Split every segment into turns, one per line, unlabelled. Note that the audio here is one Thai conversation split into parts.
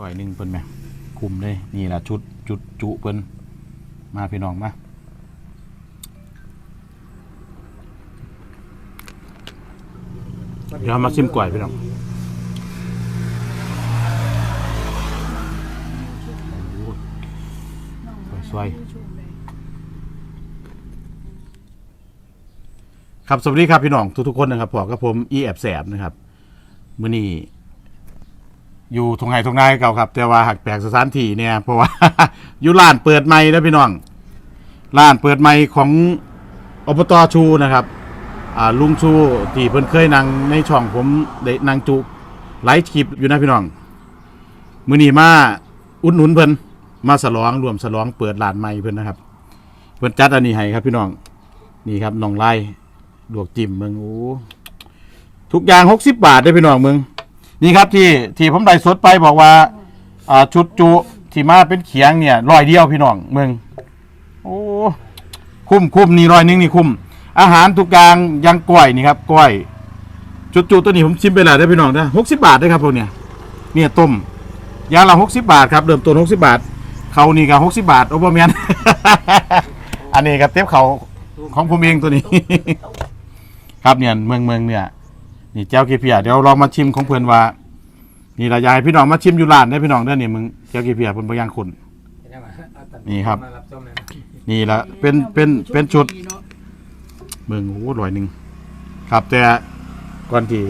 ร้อยหนึ่งเพิ่นไหมคุมเลย นี่แหละชุดจุดจุเพิ่นมาพี่น้องมาเดี๋ยวมาชิมก่อยพี่น้องสวยครับสวัสดีครับพี่น้องทุกๆคนนะครับผมกับผมอีแอบแสบนะครับมื้อนี้ อยู่ทงไห้ทงนายเก่าครับ แต่ว่าหักแปลกสถานที่เนี่ยเพราะว่า อยู่ร้านเปิดใหม่นะพี่น้องร้านเปิดใหม่ของอบตชูนะครับอ่าลุงชูที่เพิ่นเคยนั่งในช่องผมได้นั่งจุไลฟ์คลิปอยู่นะพี่น้องมือนีมาอุดหนุนเพิ่นมาฉลองรวมฉลองเปิดร้านใหม่เพิ่นนะครับเพิ่นจัดอันนี้ให้ครับพี่น้องนี่ครับน้องไล่ลวกจิ้มเมืองโอ้ทุกอย่าง60บบาทได้พี่น้องเมือง นี่ครับที่ที่ผมได้สดไปบอกว่าอ่าชุดจุที่มาเป็นเขียงเนี่ยร้อยเดียวพี่น้องเมืองโอ้คุ้มคุ้มนี่ร้อยนึงนี่คุ้มอาหารทุกอย่างยังก้อยนี่ครับก้อยชุดจุตัวนี้ผมชิมไปแล้วได้พี่น้องนะหกสิบบาทได้ครับพวกเนี่ยเนี่ยต้มย่างละหกสิบบาทครับเริ่มต้นหกสิบาทเขานี่ก็หกสิบาทโอ้บ่แมนอันนี้ก็เต็บเขาของผมเองตัวนี้ ครับเนี่ยเมืองเมืองเนี่ย นี่เจ้ากีเพียเดี๋ยวลองมาชิมของเพื่อนว่า นี่ละยายพี่น้องมาชิมอยู่ร้านได้พี่น้องเด้อนี่มึงเจ้ากีเพียเพิ่นบ่ย่างคนนี่ครับ
นะ
นี่ละเป็นเป็นเป็นชุด เมืองโอ้ร้อยหนึ่งครับแต่ก่อนที่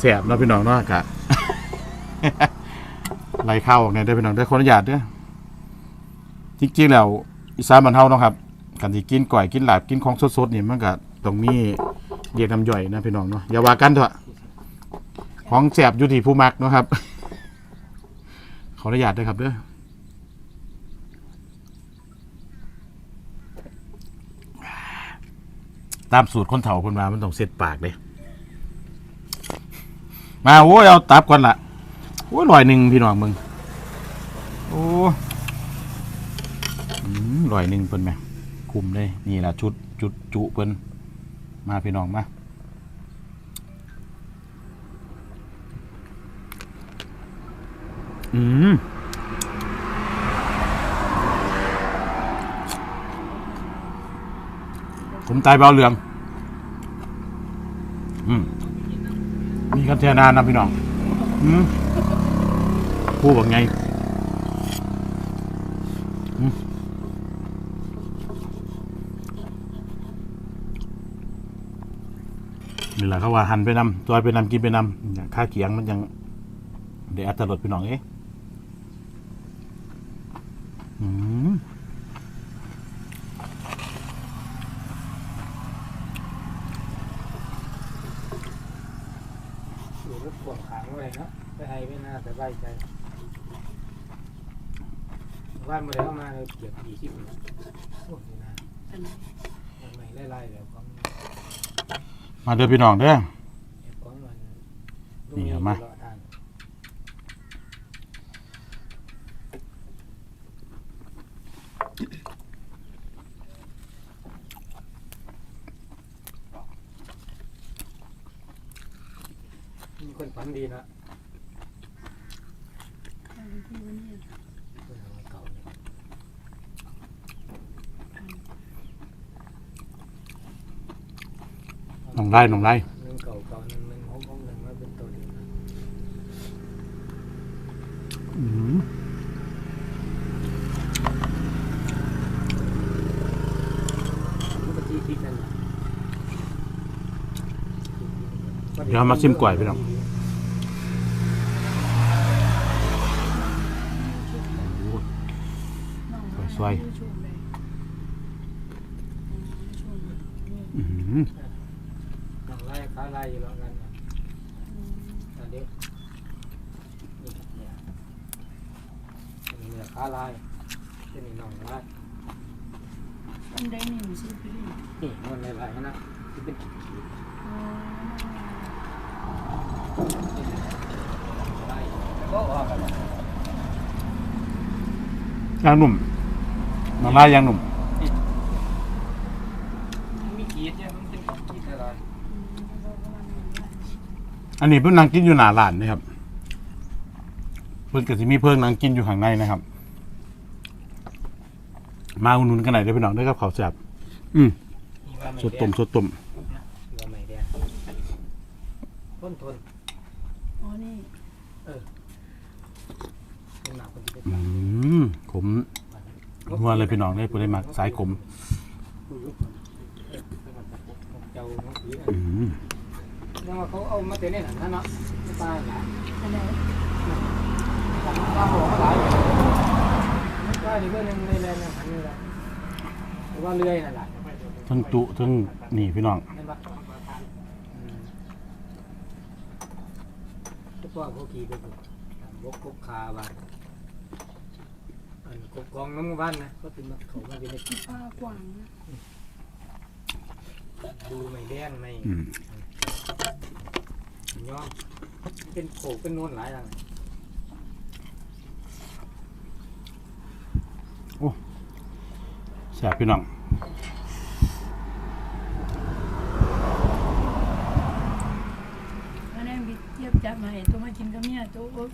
แสบเนาะพี่น้องเนาะกะ ไหลเข้าออกเนี่ยได้อพี่น้องได้อขออนุญาตเด้อจริงๆแล้วอีสานบ้านเฮาเนาะครับกันที่กินก่อยกินหลาบกินของสดๆนี่มันก็ต้องมีเรียกน้ำย่อยนะพี่น้องเนาะอย่าว่ากันเถอะ ของแสบอยู่ที่ผู้มักนะครับ ขออนุญาตด้วยครับเด้อตามสูตรคนเฒ่าคนมามันต้องเซ็ตปากเลยมาโอ้ยเอาตับก่อนละโอ้ยลอยหนึ่งพี่น้องมึง โอ้ลอยหนึ่งเพิ่นไหมคุมเลยนี่แหละชุดจุดจุเพิ่นมาพี่น้องมา อืมผมตายเบาเหลือง อืมมีกันเทนานนะพี่น้อง อืมพูดว่าไงอืมนี่แหละเขาว่าหันไปนำจอยไปนำกินไปนำค่าเคียงมันยังเดี๋ยวอัตลดพี่น้องเอ๊ะ อืม
อยู่รถพ่วงขางอะไรเนาะไปให้ไม่น่าสบายใจบ้านเมื่อไรเข้ามาเลยเก็บยี่สิบโอ้ยนะใหม่ไล่ๆแบบของ
มาเด้อพี่น้องเด้อ
ของมัน
นี่เอามา
มีคนฝัน ดีนะเก่าเนี่ย
น้องไล่น้องไล่
หนึ่งเก่าเก่าหนึ่งหนึ่งหกหกหนึ่งมาเป็นตัวเดียวนะ
อืม
ปกติทิศนั่นน่ะ
เดี๋ยวมาชิมก่อยพี่น้องโวยอืม
น้องไล่ขาไล่อยู่แล้วกันนะอันนี้นี่เนี่ยอันนี้เนี่ยขาไล่อันนี้น้องไล่
อันใดนี่มันสิไปเล่น
นี่มันไล่ๆนะที่เป็น
อ๋อ
ไล่ก็ออกกัน
ย่างห นุ่มน้องไล่ย่างหนุ่ม
มีกีดเนี่ยมันเป็นกีดอะไร
อันนี้เพิ่งนั่งกินอยู่หน้าร้านนะครับเพิ่นก็สิมีเพิ่งนางกินอยู่ข้างในนะครับ มาอุดหนุนกันหน่อยเด้อพี่น้องเด้อครับข้าวแซ่บอืม
นี่ว่าไม่
สดต้มสดต้ม
ว่าไม่แดงทนทน
อ๋อนี่
เป็นหนักคนที่เป็น
อืมขม นัวเลยพี่น้องได้ผู้ได้มักสายขม
เจ้าน้องผี
อืม
เนี่ยว่าเขาเอามาเต้นเนี่ยนั่นเนาะตายหลาย
อันไหน
ตาหัวหลายไม่ใช่นี่เพื่อนในแลนด์เนี่ยอันนี้แหละหรือว่าเลื่อยนั่นแหละ
ทั้งจุทั้งนี่พี่น้อง
เห็นปะอืมทุกว่าเขาขี่ไปอยู่บกกบคาบ้านอัน กบกองน้ำบ้านนะก็เป็นมาเขามาเป็นใน
ที่ป้ากวางนะ
ดูไม่แดงไม่
อืม
ย้อมเป็นโขกเป็นนวลหลายอย่าง
แซ่บพี่น้อง
อันนั้นบิดเทียบจับมาให้ตัวมากินกับเมียตัวโอ๊ย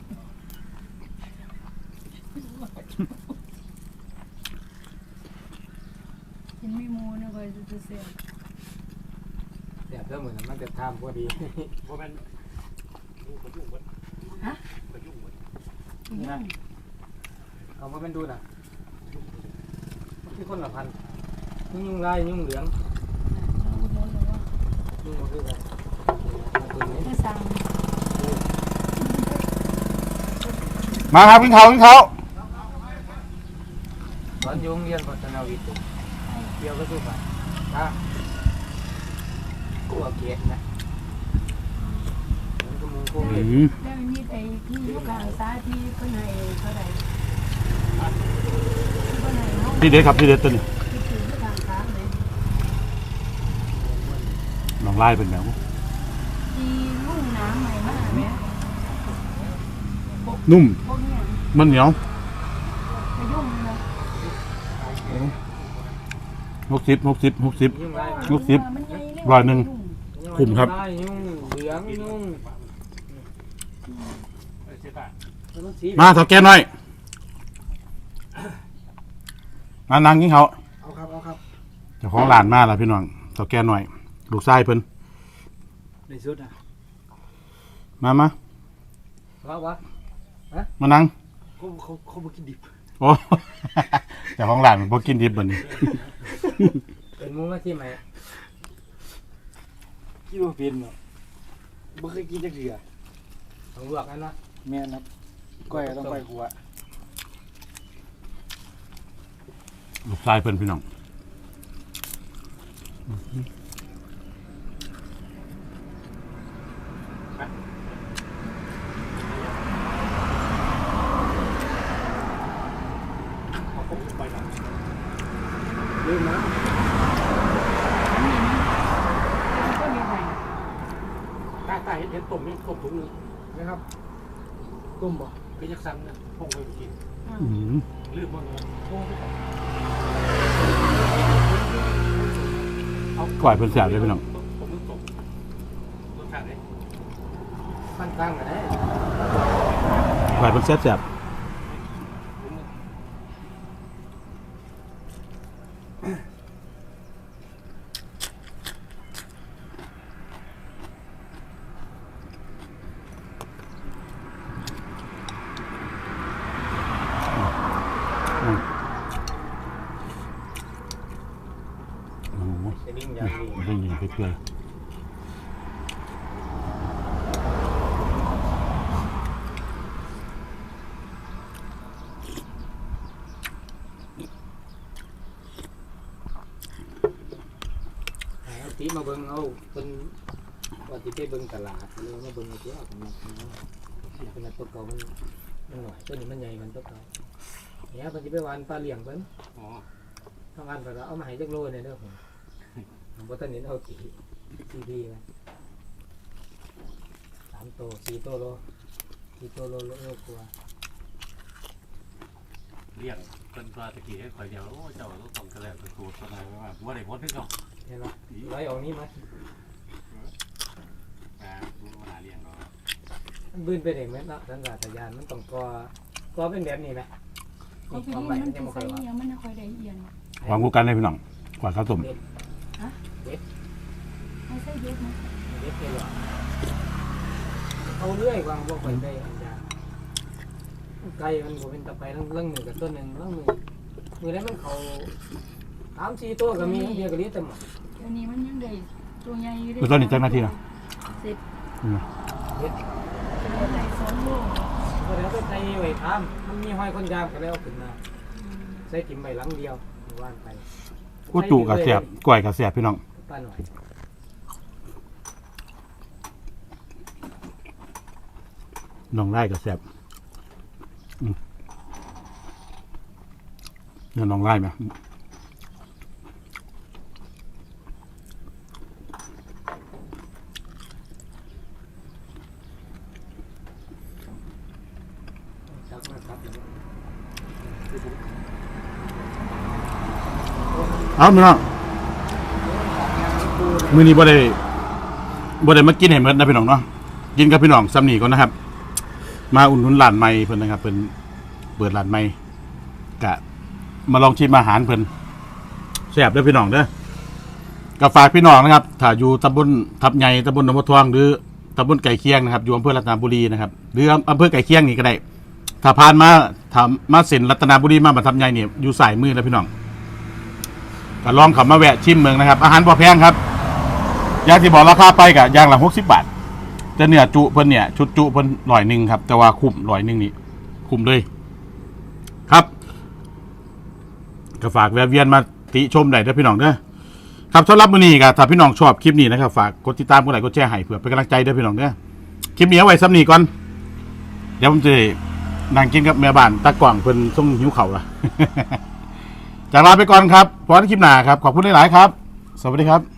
กินไม่มูนะคอยจะเสีย
แบบเริ่มเหมือนมันจะทำพอดี
เพราะมันดูกระยุ่งมันกระยุ่งมัน
นั่น
เอามาเป็นดูนะที่คนละพันยุ่งยุ่งลายยุ่งเหลือง
เราอุดหนุนเลยว่า
ยุ่งมาคือกันตัวนี้
ไม่สั่ง
มาครับกินข้าวกินข้า ว
ตอนยุ่งเรียนพัฒนาวิทย์เกี่ยวก็สู้ไปถ้ากูเอาเกียรตินะมันก็มึงกู
อื
เกียรติ
ม
แล้วนี่ไอ้ที่ลูกหลานซ้ายที่เพิ่นให้เท่าไหร่เพิ่นให้เนาะ
ที่เด็ดครับที่เด็ดตัวนี้
ที่ถือลูกหลานซ้ายเลย
น้องไล่เป็นแบบ
ที่ลุ่มน้ำใหม่มากแม่
นุ่ม
พวกเนี้ย
มันเหนียว
ไปยุ่งเลย
หกสิบหกสิบหกสิบ
ยุ่งลาย
ลูกศิษย์
มันใหญ่เลย
ร้อยหนึ่ง คุ้มครับ
ลายยุ่งเหลืองยุ่ง
เสียตา
แล้วมันสี
มาเถาแก่หน่อยมานั่งกินข้าว
เอาครับเอาครับ
เจ้าของร้านมาแล้วพี่น้องเถาแก่หน่อย ลูกชายเพิ่น
ในสุดอะ
มามา
ว่าวะ
มานั่ง
เขาเขาเขามากินดิบ
โอ้เจ้าของร้านบ่กินดิบบัดนี้
เป็นมุ้งมาที่ไหน
คิดว่าเป็นเนาะบ่เคยกินจักเทื่อ
ต้องลวกกันนะ
แม่นครับก้อยต้องไปหัว
ลูกชายเพิ่นพี่น้อง
เอาพวกไปหลัง
ลืมนะ
ก็มีไหน
ใต้ใต้เห็นต้มนี่ต้มถุงนึง
นะครับต้มบ่
ก็ยักซ้ำนะพงไปกิน
อืม
ลืมมันเลย
กล้วยเพิ่นแซ่บเลยพี่น้อง
ผมนึกตกรสชาติเลย
ขั้นกลางกันได้
กล้วยเพิ่นแซ่บแซ่บโอ้โห
จะดิ้งอย่างดี
ได้ยิน เพื่อน
เอาตีมาเบิ่งเอาเป็นว่าที่ไปเบิ่งตลาดเลยมาเบิ่งเอาตัวเอาเป็นมาเป็นตัวเก่ามันมันหน่อยตัวนี้มันใหญ่มันตัวเก่าเนี่ยเพิ่นสิไปวานปลาเหลี้ยงเพิ่น
อ๋อ
ทางานเพิ่นก็เอามาให้จักโลเนี่ยเด้อผม บ่ทันเห็นเอากี่ซีพีนะสามโตสี่โตโลสี่โตโลโลโลกว่า
เลี้ยงเป็นปลาตะกี้ให้ข่อยเดียวโอ้เจ้าต้องต้องกระแลตัวตัวตัวไหนว่าว่าได้พ้นที่เขา
เห็นไหมร้อยเอานี้มา
อ่าดูหาเลี้ยงเนาะ
มมันบืนไปเองไหมเนาะสัญชาตญาณมันต้องกอก็เป็นแบบนี้ไหม
เขา
นี่
ไป
ความห
เรี
มาย
ยน
มั
มันน
ยัง
ไป
ไม่ค่อย
ใส่
ว่า
ยังมันไม่ค่อยได้เอียน
วางกูกันเลยพี่น้องกว่าข้าวต้ม
ไม่ใช่เยอะนะ
เด็ดเลยหรอเอาเรื่อยวางพวกคนได้อันยาไก่มันบ่เป็นตะไปเรื่องหนึ่งกับตัวหนึ่งเรื่องหนึ่งมือได้มันเขาสามสี่ตัวก็มีเดียวก็เลี้ยงแต่หมด
เดี๋ยวนี้มันยังได้ตัวใหญ่อยู่
คือตอนนี้จังนาทีนะ
สิบ
อืม
ตัวใหญ่สองโล
ก็แล้วไปไก่ไว้ทำมันมีห้อยคนยามก็แล้วขึ้นมาใส่กิมใบหลังเดียวว่านไป
กูจุกับแสบก่อยกับแสบพี่น้อง
ป้าหน่อย
น้องไล่กับแสบเนี่ยน้องไล่ไหม
จับมา
เอาพี่น้อง มื้อนี้บ่ได้บ่ได้มากินให้หมดนะพี่น้องเนาะกินกับพี่น้องซ้ำนี่ก่อนนะครับ มาอุ่นนุนร้านใหม่เพิ่นนะครับเพิ่นเปิดร้านใหม่กะ มาลองชิมอาหารเพิ่นแซ่บเด้อพี่น้องเด้อก็ฝากพี่น้องนะครับถ้าอยู่ตำบลทับใหญ่ตำบลหนองบัวทองหรือตำบลไก่เคียงนะครับอยู่อำเภอรัตนบุรีนะครับหรืออำเภอไก่เคียงนี่ก็ได้ถ้าผ่านมาถ้ามาเส้นรัตนบุรีมาบรรทับใหญ่เนี่ยอยู่สายมือแล้วพี่น้องก็ลองข้ามาแวะชิมเมืองนะครับ อาหารพอแพงครับ ยางที่บอกราคาไปกับยางละหกสิบบาท แต่เนื้อจุเพิ่นเนี่ย ชุดจุเพิ่นร้อยหนึ่งครับ แต่ว่าคุ้มร้อยหนึ่งนี่คุ้มเลย ครับก็ฝากแวะเวียนมาติชมได้เด้อพี่น้องเด้อครับสำหรับมื้อนี้ก็ถ้าพี่น้องชอบคลิปนี้นะครับฝากกดติดตามกดไลค์กดแชร์ให้เพื่อเป็นกำลังใจด้อพี่น้องเด้อคลิปนี้เอาไว้ซ้ำนี้ก่อน เดี๋ยวผมจะนั่งกินกับแม่บ้านตากล่องเพิ่นส่งหิวเข่าละ จากลาไปก่อนครับพบกันคลิปหน้าครับ ขอบคุณหลายๆครับ สวัสดีครั
บ